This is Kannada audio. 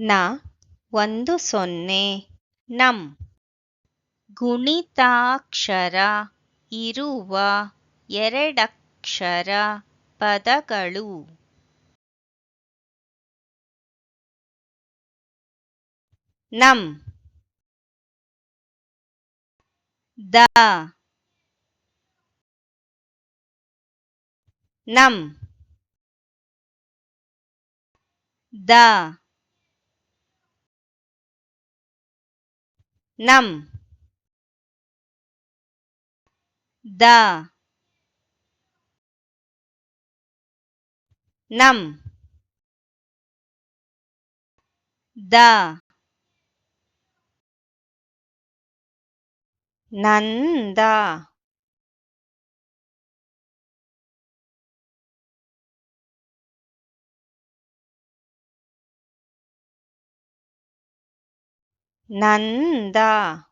ನ ಒಂದು ಸೊನ್ನೆ. ನಂ. ಗುಣಿತಾಕ್ಷರ ಇರುವ ಎರಡಕ್ಷರ ಪದಗಳು. ನಂ. ದ. ನಂ. ದ. ನಂ ದ ನಂ ದ ನಂದ 男的